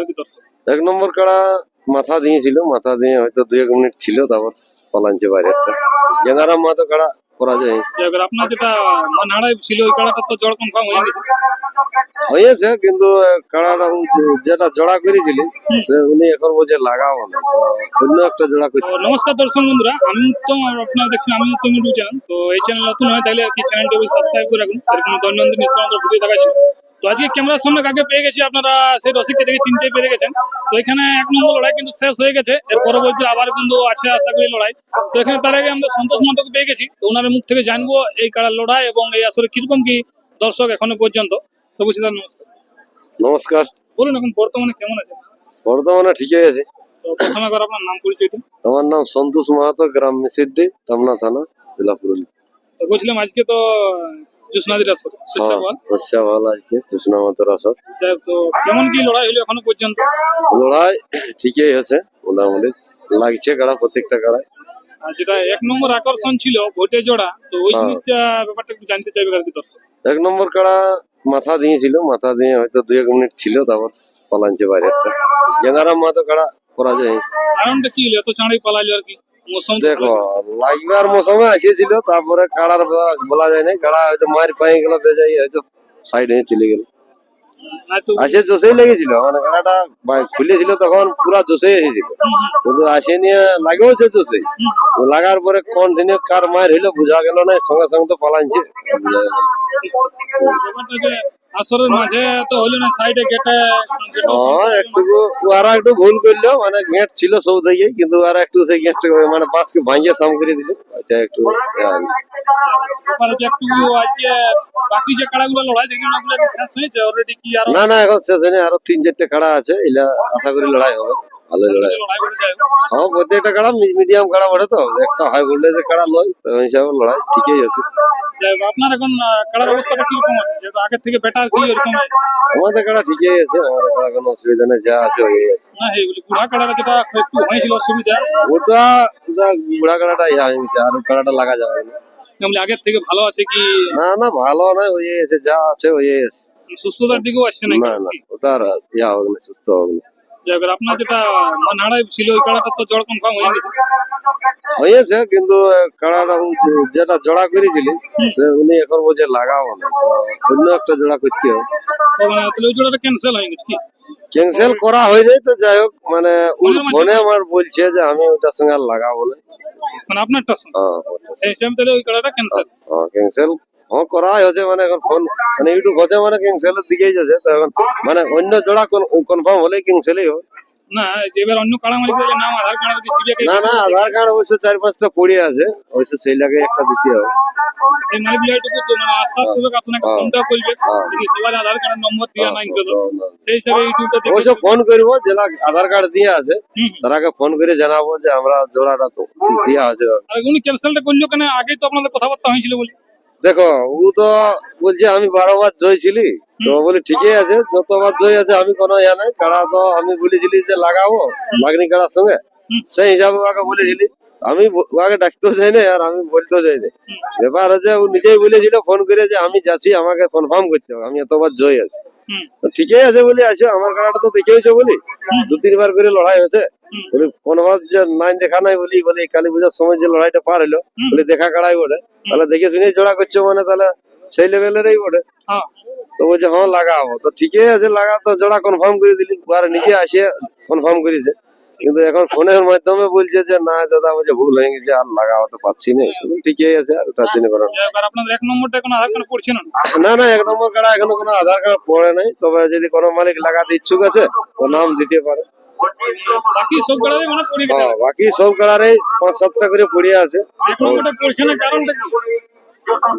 আর কি দর্শক? এক নম্বর কাড়া মাথা দিয়েছিল মাথা দিয়ে হয়তো এক মিনিট ছিল তারপর পালাঞ্চে বাইরে একটা। মাতো কাড়া করা যায়। আপনার যেটা মানহাড়ায় ছিল ওই কাড়াটা তো জড় কনফার্ম হয়ে গেছে। হয়েছে কিন্তু কাড়াটা যেটা জোড়া করেছিলি উনি এখন বলছে লাগাবো না। অন্য একটা জোড়া করতে তো নমস্কার দর্শক বন্ধুরা আমি উত্তম আর আপনারা দেখছেন আমি উত্তম ইউটিউব চ্যানেল। তো এই চ্যানেল নতুন হয় তাহলে আর কি চ্যানেলটি সাবস্ক্রাইব করে রাখুন। এরকম দৈনন্দিন নিত্য ভিডিও দেখা যাবে তো আজকে ক্যামেরার সামনে কাকে পেয়ে গেছি আপনারা সেই রসিককে দেখে চিনতে পেরে গেছেন। তো এখানে এক নম্বর লড়াই কিন্তু শেষ হয়ে গেছে। এর পরবর্তী আবার কিন্তু আছে আশা করি লড়াই। তো এখানে তার আগে আমরা সন্তোষ মান্তকে পেয়ে গেছি। তো ওনার মুখ থেকে জানব এই কারার লড়াই এবং এই আসলে কীরকম কি দর্শক এখনও পর্যন্ত। তো বলছি স্যার নমস্কার। নমস্কার। বলুন এখন বর্তমানে কেমন আছে বর্তমানে ঠিকই আছে। তো প্রথমে একবার আপনার নাম পরিচয়টা। আমার নাম সন্তোষ মাহাতো গ্রাম মিসিড্ডি টামনা থানা জেলা পুরুলিয়া। তো বলছিলাম আজকে তো জুসনাদির আসর আচ্ছা আজকে মাতার আসর। যাই তো কেমন কি লড়াই হলো এখনও পর্যন্ত? লড়াই ঠিকই আছে মোটামুটি লাগছে কাড়া প্রত্যেকটা আর যেটা এক নম্বর আকর্ষণ ছিল ভোটে জোড়া তো ওই হ্যাঁ। জিনিসটা ব্যাপারটা একটু জানতে চাইবে আর কি দর্শক। এক নম্বর কাড়া মাথা দিয়েছিল মাথা দিয়ে হয়তো দু এক মিনিট ছিল তারপর পালাঞ্চে বাইরে একটা। গেঙ্গারাম মাতো কাড়া করা যায় কারণটা কি হলো? এত চাঁড়াই পালাইলো আর কি? দেখো লাগবার মৌসুমে আসিয়েছিল তারপরে কাড়ার বলা- যায় না কাড়া হয়তো মার পাই গেল বেজাই হয়তো সাইড হয়ে চলে গেল। আসে জোসেই লেগেছিল মানে কাড়াটা খুলেছিল তখন পুরা জোসেই এসেছিল। কিন্তু আসে নিয়ে লাগেওছে জোসেই লাগার পরে কন্টিনিউ কার মার হইল বোঝা গেল না সঙ্গে সঙ্গে তো পালাইছে। আসরের মাঝে তো হলো না সাইডে গেটে একটু ওরা একটু ভুল করল মানে গেট ছিল সব কিন্তু ওরা একটু সেই গেট মানে বাসকে ভাঙিয়ে সাম করে দিল এটা একটু না না এখন শেষ হয়নি আরও তিন চারটে কাড়া আছে এলা আশা করি লড়াই হবে। ভালো লড়াই। হ্যাঁ প্রত্যেকটা কাড়া মিডিয়াম কাড়া বটে তো একটা হাই ভোল্টেজের কাড়া লয় তো ওই হিসাবে লড়াই ঠিকই আছে। আপনার এখন কাড়ার অবস্থাটা কীরকম আছে? যেহেতু আগের থেকে বেটার কি এরকম আমাদের কাড়া ঠিকই আছে আমাদের কাড়া কোনো অসুবিধা নেই যা আছে ওই আছে। না এইগুলি বুড়া কাড়াটা যেটা একটু হয়েছিল অসুবিধা। ওটা বুড়া কাড়াটা ইয়া হয়ে গেছে আর কাড়াটা লাগা যাবে না। আগের থেকে ভালো আছে কি? না না ভালো ওই আছে যা আছে ওই আছে। সুস্থতার দিকেও আসছে না না না ওটা আর ইয়া হবে না সুস্থ হবে না। আপনার যেটা মানহাড়ায় ছিল ওই কাড়াটা তো জড় কনফার্ম হয়ে গেছে। হয়েছে কিন্তু কাড়াটা যেটা জোড়া করেছিলি উনি এখন লাগাবো না অন্য একটা জোড়া করতে হবে। মানে তাহলে ওই জোড়াটা ক্যান্সেল হয়ে গেছে কি? ক্যান্সেল করা হয়নি তো যাই হোক মানে ওর ফোনে আমার বলছে যে আমি ওটার সঙ্গে আর লাগাবো না। মানে আপনারটার সঙ্গে? হ্যাঁ সেই হিসাবে তাহলে ওই কাড়াটা ক্যান্সেল হ্যাঁ ক্যান্সেল হ্যাঁ করা হয়েছে মানে এখন ফোন মানে ইউটিউব হচ্ছে মানে ক্যান্সেলের দিকেই যাচ্ছে তো এখন মানে অন্য জোড়া কনফার্ম হলে হবে। না অন্য নাম আধার কার্ড না না আধার কার্ড অবশ্য চার পাঁচটা পড়ে আছে অবশ্য সেই লাগে একটা দিতে হবে। সেই মালিক তো মানে আশ্বাস করবে আপনাকে হ্যাঁ। ফোনটা করবে হ্যাঁ। যদি সবার আধার কার্ডের নম্বর দিয়া নাই সেই হিসাবে ইউটিউবটা দেখে অবশ্য ফোন করব আধার কার্ড দিয়ে আছে। তারাকে ফোন করে জানাব যে আমরা জোড়াটা তো দিয়া আছে। আর উনি ক্যান্সেলটা করল কেন? তো আপনাদের কথাবার্তা হয়েছিল বলে। দেখো ও তো বলছে আমি বারোবার জয় ছিলি। তো বলি ঠিকই আছে যতবার জয় আছে আমি কোনো ইয়া নাই। কাড়া তো আমি বলেছিলি যে লাগাবো লাগনি কাড়ার সঙ্গে। সেই হিসাবে ওকে বলেছিলি। আমি ওকে ডাকতেও যাই না আর আমি বলতেও যাই না ব্যাপার হচ্ছে ও নিজেই বলেছিল ফোন করে যে আমি যাচ্ছি আমাকে কনফার্ম করতে হবে। আমি এতবার জয় আছি। তো ঠিকই আছে বলি আছে আমার কাড়াটা তো দেখেইছো বলি। দু তিনবার করে লড়াই হয়েছে। বলি কোনবার যে নাই দেখা নাই বলি বলি কালী পূজার সময় যে লড়াইটা পার হলো বলি দেখা কাড়াই বটে। তাহলে দেখে শুনে জোড়া করছ মানে তাহলে সেই লেভেলেরই বটে। হ্যাঁ। তো বলছে হ্যাঁ লাগাবো তো ঠিকই আছে লাগা তো জোড়া কনফার্ম করে দিলি আর নিজে আসে কনফার্ম করেছে। কিন্তু এখন ফোনের মাধ্যমে বলছে যে না দাদা বলছে ভুল হয়ে গেছে আর লাগাতে পারছি না। ঠিকই আছে আর ওটার জন্য এক নম্বরটা আধার কার্ড পড়ছে না? না না এক নম্বর কাড়া এখনও কোনো আধার কার্ড পড়ে নাই। তবে যদি কোনো মালিক লাগাতে ইচ্ছুক আছে তো নাম দিতে পারে। বাকি সব কার্ডে মানে হ্যাঁ কাড়ারে পাঁচ সাতটা করে পড়ে আছে।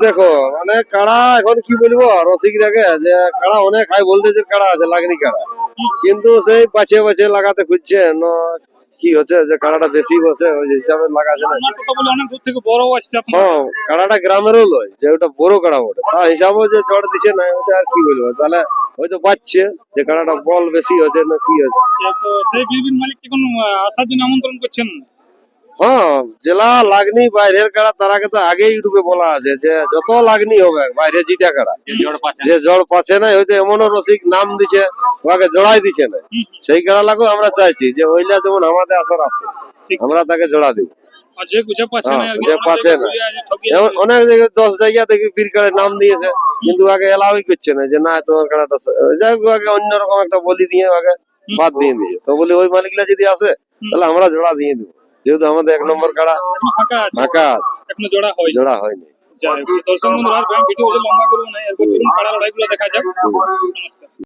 দেখো মানে কাড়া এখন কি বলব রসিক রেখে যে কাড়া অনেক হাই ভোল্টেজের কাড়া আছে লাগনি কাড়া। কিন্তু সেই পাছে পাছে লাগাতে খুঁজছে না কি হচ্ছে যে কাড়াটা বেশি বসে ওই হিসাবে লাগাছে না। আপনার তো বলে অনেক দূর থেকে বড় হ্যাঁ কাড়াটা গ্রামেরও লয় যে ওটা বড় কাড়া ওটা তার হিসাবে যে জড় দিছে না ওটা আর কি বলব তাহলে হয়তো পাচ্ছে যে কাড়াটা বল বেশি হচ্ছে না কি হচ্ছে সেই মালিক কি কোনো আসার জন্য আমন্ত্রণ করছেন? হ্যাঁ জেলা লাগনি বাইরের কাড়া তার আগে তো আগে ইউটিউবে বলা আছে যে যত লাগনি হবে বাইরে জিতা কাড়া। যে জড় পাচ্ছে না। হয়তো এমনও রসিক নাম দিছে ওকে জড়াই দিছে না। সেই কাড়া লাগো আমরা চাইছি যে ওইলা যেমন আমাদের আসর আছে আমরা তাকে জোড়া দিব। হ্যাঁ, অনেক জায়গায় দশ জায়গা দেখবি বীর কাড়ে নাম দিয়েছে কিন্তু আগে এলাওই করছে না যে না তোমার কাড়াটা যাই হোক আগে অন্যরকম একটা বলি দিয়ে আগে বাদ দিয়ে দিয়েছে। তো বলি ওই মালিকরা যদি আসে তাহলে আমরা জোড়া দিয়ে দেবো। যেহেতু আমাদের এক নম্বর কাড়া ফাঁকা আছে। এখনও জোড়া হয় জোড়া হয়নি। দর্শক বন্ধুরা আর ভিডিও লম্বা করব না এরপর চলুন কাড়া লড়াইগুলো দেখা যাক। নমস্কার।